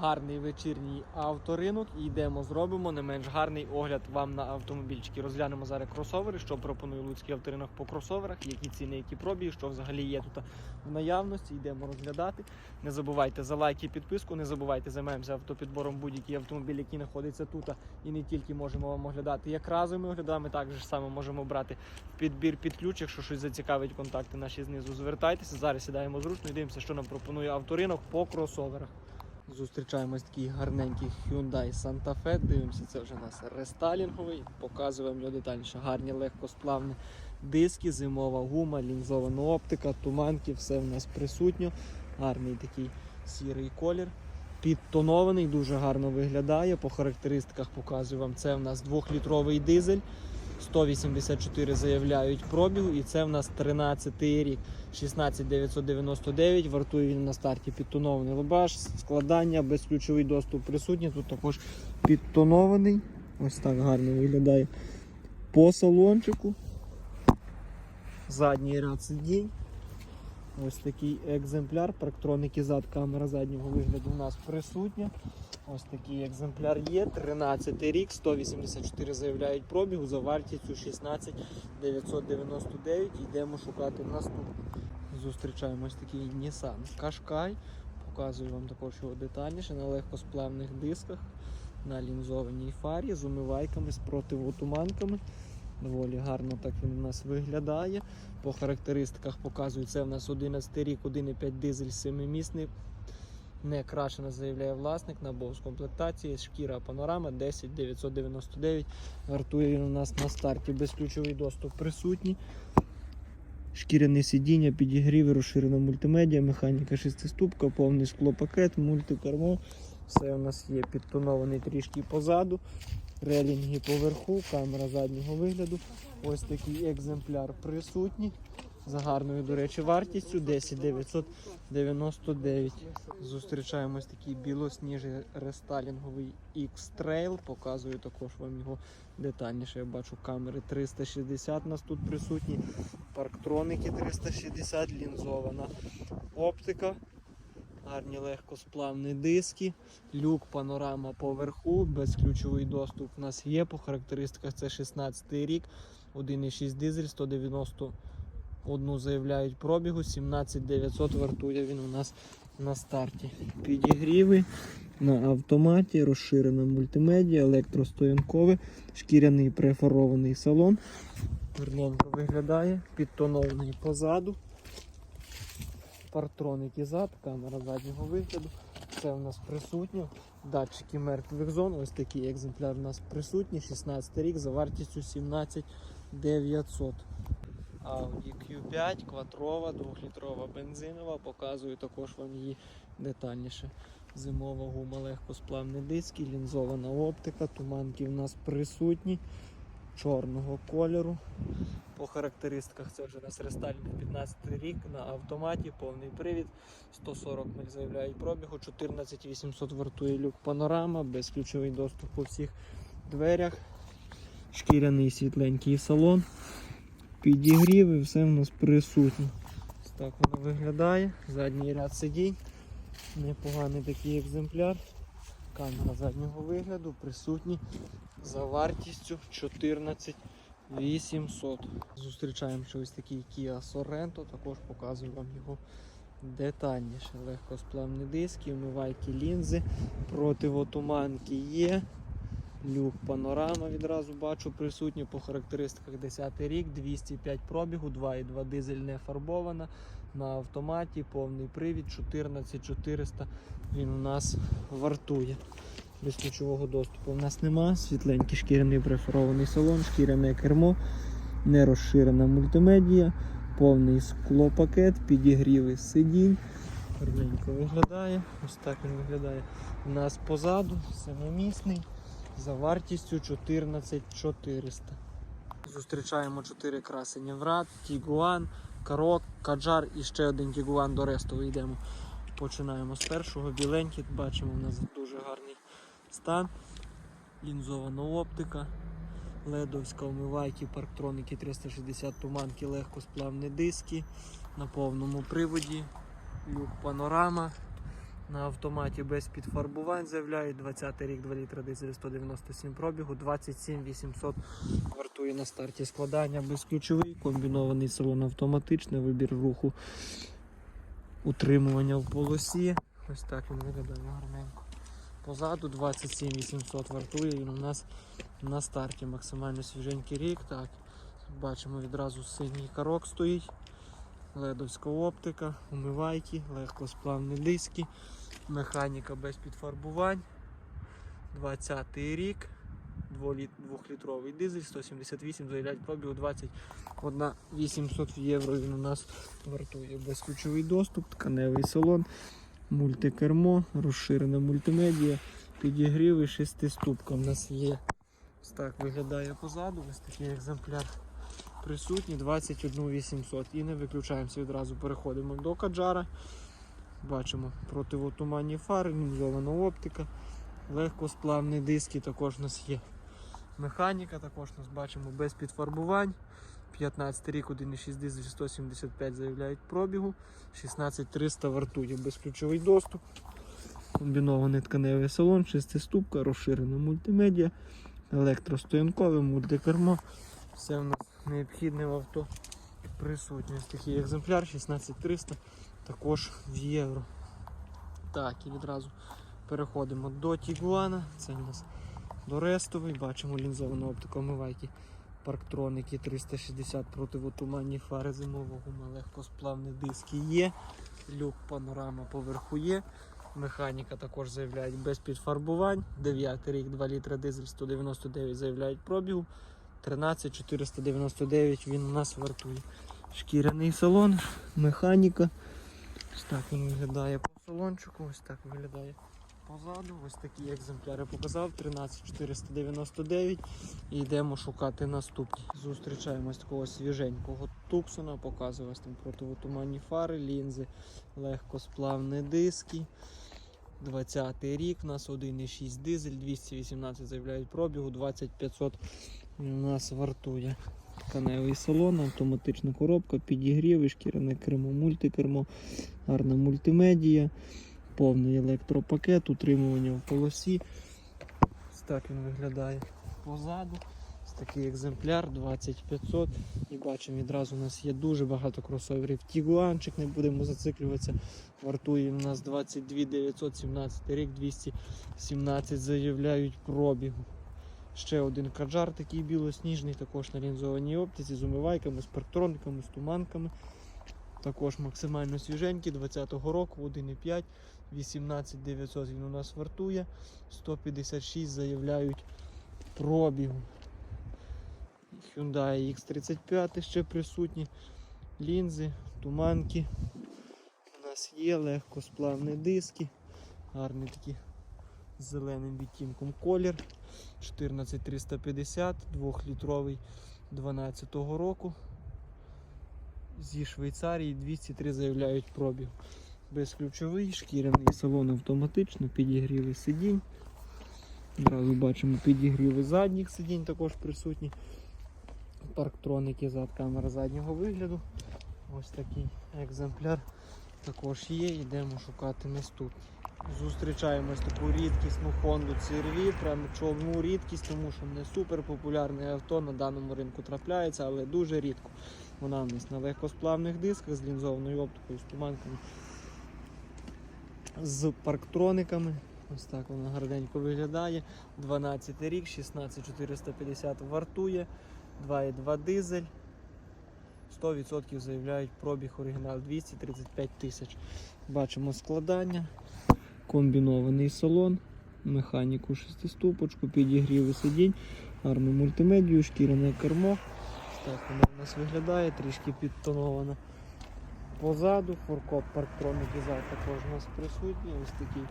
гарний вечірній авторинок і йдемо, зробимо не менш гарний огляд вам на автомобільчики. Розглянемо зараз кросовери, що пропонує Луцький авторинок по кросоверах, які ціни, які пробіги, що взагалі є тут в наявності. Йдемо розглядати. Не забувайте за лайк і підписку, не забувайте займаємося автопідбором будь-який автомобіль, який знаходиться тут. І не тільки можемо вам оглядати як разовими оглядами, так же само можемо брати підбір під ключ. Якщо щось зацікавить, контакти наші знизу звертайтеся. Зараз сідаємо зручно і дивимося, що нам пропонує авторинок по кросоверах. Зустрічаємось такий гарненький Hyundai Santa Fe. Дивимося, це вже у нас рестайлінговий. Показуємо його детальніше. Гарні легкосплавні диски, зимова гума, лінзована оптика, туманки, все в нас присутньо. Гарний такий сірий колір. Підтонований, дуже гарно виглядає. По характеристиках показую вам. Це в нас 2-літровий дизель. 184 заявляють пробігу, і це в нас 13 рік. 16999, вартує він на старті підтонований лобаш, складання, безключовий доступ присутній. Тут також підтонований. Ось так гарно виглядає по салончику. Задній ряд сидінь. Ось такий екземпляр. Парктроники зад, камера заднього вигляду у нас присутня. Ось такий екземпляр є. 13 рік, 184 заявляють пробігу за вартістю 16 999. Йдемо шукати наступний. Зустрічаємо ось такий Nissan Qashqai. Показую вам також його детальніше на легкосплавних дисках, на лінзованій фарі з умивайками, з противотуманками. Доволі гарно так він у нас виглядає. По характеристиках показую, це в нас 11 рік, 1,5 дизель 7-місний. Не крашена, заявляє власник, на з комплектації, шкіра панорама 10 999. Вартує він у нас на старті безключовий доступ присутній. Шкіряне сидіння, підігрів, розширена мультимедіа, механіка шестиступка, повний склопакет, мультикермо. Все у нас є підтонований трішки позаду. Релінги поверху, камера заднього вигляду. Ось такий екземпляр присутній. За гарною, до речі, вартістю 10 999. Зустрічаємо ось такий білосніжий рестайлінговий X-Trail. Показую також вам його детальніше. Я бачу камери 360 у нас тут присутні. Парктроники 360, лінзована оптика. Гарні легкосплавні диски, люк, панорама поверху, безключовий доступ у нас є. По характеристиках це 16 рік, 1,6 дизель, 191 заявляють пробігу, 17900 вартує він у нас на старті. Підігріви на автоматі, розширена мультимедіа, електростоянкове, шкіряний префарований салон. Гарненько виглядає, підтонований позаду. Партроники зад, камера заднього вигляду. Це у нас присутньо. Датчики мертвих зон. Ось такий екземпляр у нас присутній. 16 рік за вартістю 17 900. Audi Q5, квадрова, 2-літрова бензинова. Показую також вам її детальніше. Зимова гума, легкосплавні диски, лінзована оптика, туманки у нас присутні. Чорного кольору. По характеристиках це вже у нас рестайлінг 15 рік на автоматі, повний привід, 140 миль заявляють пробігу, 14800 вартує люк панорама, безключовий доступ по всіх дверях, шкіряний світленький салон, підігрів і все в нас присутнє. Ось так воно виглядає. Задній ряд сидінь, непоганий такий екземпляр. Камера заднього вигляду присутній за вартістю 14 800. Зустрічаємо ще ось такий Kia Sorento, також показую вам його детальніше. Легкосплавні диски, вмивайки лінзи, противотуманки є. Люк панорама відразу бачу присутній по характеристиках 10 рік, 205 пробігу, 2,2 дизель не фарбована. На автоматі повний привід 14400 він у нас вартує. Без ключового доступу в нас нема. Світленький шкіряний преферований салон, шкіряне кермо, не розширена мультимедія, повний склопакет, підігріви сидінь. Гарненько виглядає. Ось так він виглядає. У нас позаду семимісний за вартістю 14400. Зустрічаємо 4 красені врат, Тігуан, Карок, Каджар і ще один Тігуан до ресту йдемо. Починаємо з першого. Біленький, бачимо, у нас дуже гарний стан. Лінзована оптика, ледовська омивайки, парктроники 360 туманки, легкосплавні диски на повному приводі, люк панорама, на автоматі без підфарбувань заявляють. 20 рік, 2 літра дизель 197 пробігу, 27 800 вартує на старті складання безключовий, комбінований салон автоматичний, вибір руху, утримування в полосі. Ось так він виглядає гарненько. Позаду 27 800 вартує він у нас на старті максимально свіженький рік. Так, бачимо відразу синій карок стоїть. Ледовська оптика, умивайки, легкосплавні диски, механіка без підфарбувань. 20 рік, 2-літровий дизель, 178 заявляють пробігу 21 800 євро він у нас вартує. Безключовий доступ, тканевий салон, мультикермо, розширена мультимедія, підігріви, шестиступка. У нас є. Ось так виглядає позаду, ось такий екземпляр присутні 21 800 і не виключаємося відразу. Переходимо до каджара. Бачимо противотуманні фари, лінзована оптика, легкосплавні диски також у нас є. Механіка також у нас бачимо без підфарбувань. 15 рік, 1,6 дизель 175 заявляють пробігу, 16300 вартує безключовий доступ, комбінований тканевий салон, шестиступка, розширена мультимедіа, електростоянкове, мультикермо. Все в нас необхідне в авто присутнє. Такий екземпляр 16300 також в євро. Так, і відразу переходимо до Тігуана. Це у нас до рестовий. Бачимо лінзовану оптику омивайки. Парктроники 360 противотуманні фари зимового гума, легкосплавні диски є. Люк панорама поверху є. Механіка також заявляють без підфарбувань. 9 рік, 2 літра дизель 199 заявляють пробігу. 13499 він у нас вартує. Шкіряний салон, механіка. Ось так він виглядає по салончику, ось так виглядає позаду. Ось такі екземпляри показав. 13499 і йдемо шукати наступні. Зустрічаємось такого свіженького туксона, показує там противотуманні фари, лінзи, легкосплавні диски. 20 рік, у нас 1,6 дизель, 218 заявляють пробігу, 2500 у нас вартує. Тканевий салон, автоматична коробка, підігріви, шкіряне кермо, мультикермо, гарна мультимедія, повний електропакет, утримування в полосі. Ось так він виглядає позаду. Ось такий екземпляр 20500. І бачимо, відразу у нас є дуже багато кросоверів. Тігуанчик, не будемо зациклюватися. Вартує у нас 22 917 рік, 217 заявляють пробігу. Ще один каджар такий білосніжний, також на лінзованій оптиці, з умивайками, з парктрониками, з туманками. Також максимально свіженький, 20-го року, 1,5, 18 900 він у нас вартує, 156 заявляють пробігу. Hyundai X35 ще присутні, лінзи, туманки. У нас є легкосплавні диски, гарний такий з зеленим відтінком колір. 14350, 2-літровий 12-го року. Зі Швейцарії 203 заявляють пробіг. Безключовий, шкіряний салон автоматично, підігріли сидінь. Одразу бачимо підігріви задніх сидінь також присутні. Парктроники зад камера заднього вигляду. Ось такий екземпляр також є. Йдемо шукати наступний. Зустрічаємось таку рідкісну Honda CR-V, прям чому рідкість, тому що не супер популярне авто на даному ринку трапляється, але дуже рідко. Вона у нас на легкосплавних дисках з лінзованою оптикою, з туманками, з парктрониками. Ось так вона гарненько виглядає. 12 рік, 16450 вартує, 2,2 дизель. 100% заявляють пробіг оригінал 235 тисяч. Бачимо складання, комбінований салон, механіку шестиступочку, підігріви сидінь, гарну мультимедію, шкіряне кермо. Так воно у нас виглядає, трішки підтоновано. Позаду форкоп парктроники зад також у нас присутні. Ось такий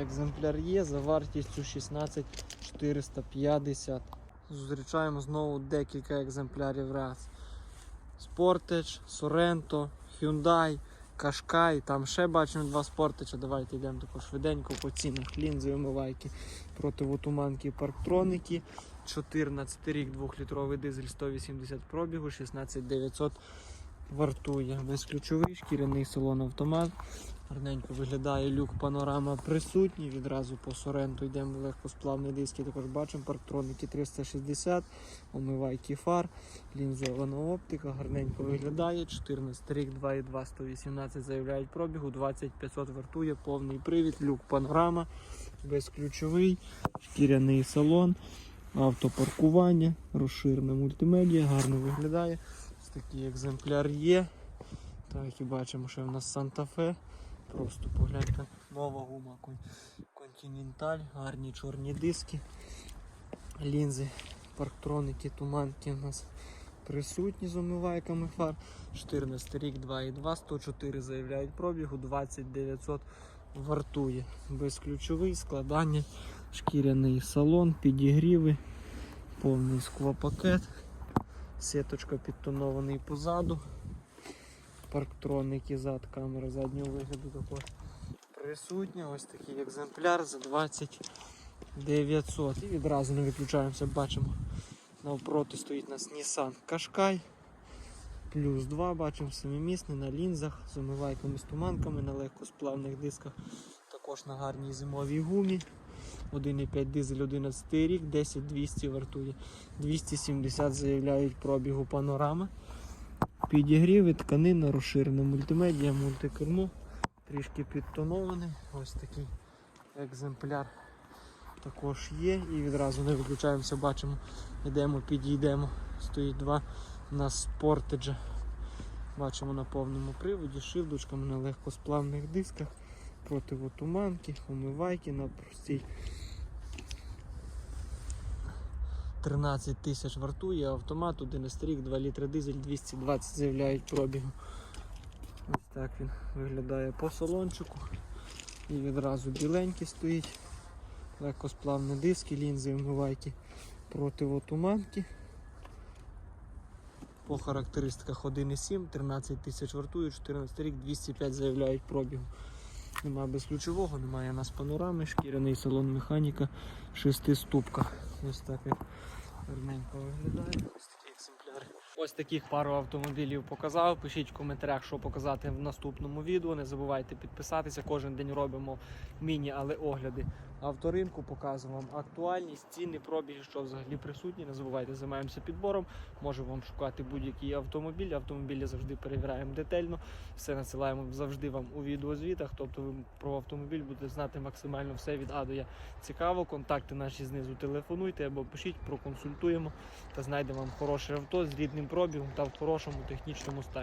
екземпляр є за вартістю 16 450. Зустрічаємо знову декілька екземплярів раз. Sportage, Sorento, Hyundai, Qashqai, там ще бачимо два Sportage. Давайте йдемо також швиденько по цінах. Лінзи, омивайки, противотуманки, парктроники. 14 рік, 2-літровий дизель 180 пробігу, 16900 вартує. Безключовий, шкіряний салон автомат, Гарненько виглядає люк панорама присутній. Відразу по соренту йдемо легкосплавні диски. Також бачимо парктроники 360, омивайки фар, лінзована оптика. Гарненько виглядає. 14 рік, 2,2, 118 заявляють пробігу, 2500 вартує, повний привід, люк панорама, безключовий, шкіряний салон, автопаркування, розширена мультимедіа, гарно виглядає. Такий екземпляр є. Так, і бачимо, що в нас Санта-Фе. Просто погляньте, нова гума Континенталь, гарні чорні диски, лінзи, парктроники, туманки у нас присутні з омивайками фар. 14 рік, 2,2, 104 заявляють пробігу, 20900 вартує. Безключовий, складання, шкіряний салон, підігріви, повний склопакет, сіточка підтонований позаду. Парктроники зад, камера заднього вигляду також присутня. Ось такий екземпляр за 2900. І відразу не виключаємося, бачимо. Навпроти стоїть у нас Nissan Qashqai. Плюс 2 бачимо семимісний на лінзах з омивайками з туманками на легкосплавних дисках. Також на гарній зимовій гумі. 1,5 дизель 11 рік, 10200 вартує. 270 заявляють пробігу панорами. Підігріви, тканина, розширена мультимедіа, мультикермо, трішки підтонований. Ось такий екземпляр також є. І відразу не виключаємося, бачимо, йдемо, підійдемо. Стоїть два у нас спортеджа. Бачимо на повному приводі, шилдочками на легкосплавних дисках, противотуманки, омивайки на простій 13 тисяч вартує автомат, 11 рік, 2 літри дизель, 220 заявляють пробігу. Ось так він виглядає по салончику. І відразу біленький стоїть. Легкосплавні диски, лінзи, омивайки, противотуманки. По характеристиках 1,7, 13 тисяч вартує, 14 рік, 205 заявляють пробігу. Немає безключового, немає у нас панорами, шкіряний салон механіка, шестиступка. Ось так він гарненько виглядає. Ось таких пару автомобілів показав. Пишіть в коментарях, що показати в наступному відео. Не забувайте підписатися. Кожен день робимо міні, але огляди авторинку. Показуємо вам актуальність, ціни, пробіги, що взагалі присутні. Не забувайте, займаємося підбором. Можемо вам шукати будь-який автомобіль. Автомобілі завжди перевіряємо детально. Все надсилаємо завжди вам у відеозвітах. Тобто ви про автомобіль будете знати максимально все від А. Цікаво, контакти наші знизу телефонуйте або пишіть, проконсультуємо та знайдемо вам хороше авто з рідним пробігом та в хорошому технічному стані.